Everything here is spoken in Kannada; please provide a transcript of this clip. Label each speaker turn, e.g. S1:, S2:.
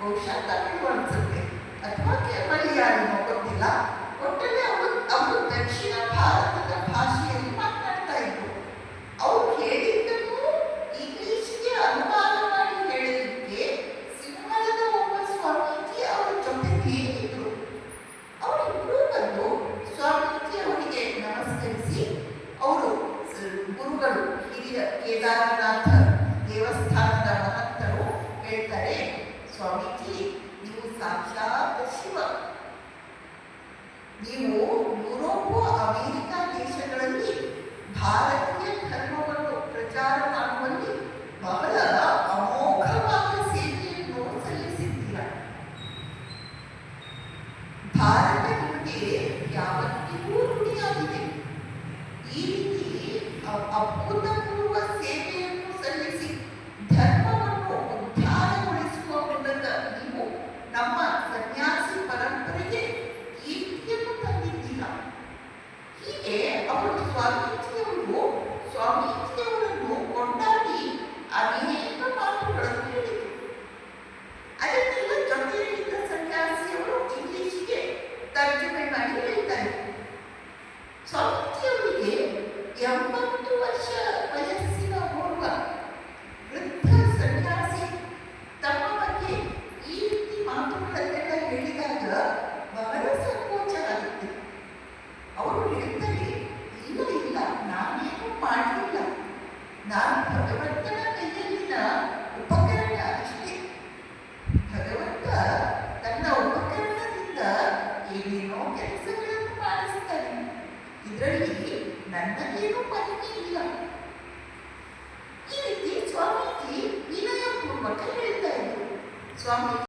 S1: ಬಹುಶಃ ತಮಿಳು ಅನಿಸುತ್ತೆ ಅಥವಾ ಮಲಯಾಳಮೋ ಗೊತ್ತಿಲ್ಲ ಒಟ್ಟಲ್ಲಿ ಅವರು ಅವರು ದಕ್ಷಿಣ ಭಾರತದ ಭಾಷೆಯಲ್ಲಿ ಮಾತನಾಡ್ತಾ ಇದ್ರು ಅವ್ರು ಹೇಳಿದ್ದನ್ನು ಇಂಗ್ಲಿಷ್ಗೆ ಅನುವಾದ ಮಾಡಿ ಹೇಳಲಿಕ್ಕೆ ಸಿನಿಮಾದ ಒಬ್ಬ ಸ್ವಾಮೀಜಿ ಅವರ ಜೊತೆಗೆ ಏನಿದ್ರು ಅವರಿಬ್ಬರು ಬಂದು ಸ್ವಾಮೀಜಿ ಅವರಿಗೆ ನಮಸ್ಕರಿಸಿ ಅವರು ಗುರುಗಳು ಹಿರಿಯ ಕೇದಾರನಾಥ ಸಾರ್ 3 4 5 ನೀವು ನೂರೋಪು ಅಮೆರಿಕ ದೇಶಗಳಲ್ಲಿ ಭಾರತೀಯ ಧರ್ಮವನ್ನ ಪ್ರಚಾರ ಮಾಡಲು ಬಬಲ ಅ โม ಪರವಾದ ಸೇಟಿಗೆ ರೋಲ್ ಸಲ್ಲಿಸಿದ್ದಾನೆ ಭಾರತಕ್ಕೆ ಯಾವುದು ಮುಖ್ಯವಾಗಿದೆ ಈ ರೀತಿಯ ಅಪೂತ ಸಾಹಿತ್ಯವನ್ನು ಸ್ವಾಮಿತ್ಯವನ್ನು ಕೊಂಡಾಡಿ ಅನೇಕ ಮಾತುಗಳನ್ನು ಹೇಳಿದರು ಅದನ್ನೆಲ್ಲ ಜೊತೆಯಲ್ಲಿದ್ದ ಸನ್ಯಾಸಿಯವರು ಇಂಗ್ಲಿಷ್ಗೆ ತರ್ಜುಮೆ ಮಾಡಿ ಹೇಳ್ತಾರೆ ಸ್ವಾಮಿ ಕೆಲಸಗಳನ್ನು ಮಾಡಿಸ್ತಾನೆ ಇದರಲ್ಲಿ ನನ್ನದೇನು ಪರಿಣಿ ಇಲ್ಲ ಈ ರೀತಿ ಸ್ವಾಮೀಜಿ ವಿನಯಪೂರ್ವಕ ಹೇಳ್ತಾ ಇದ್ರು ಸ್ವಾಮಿ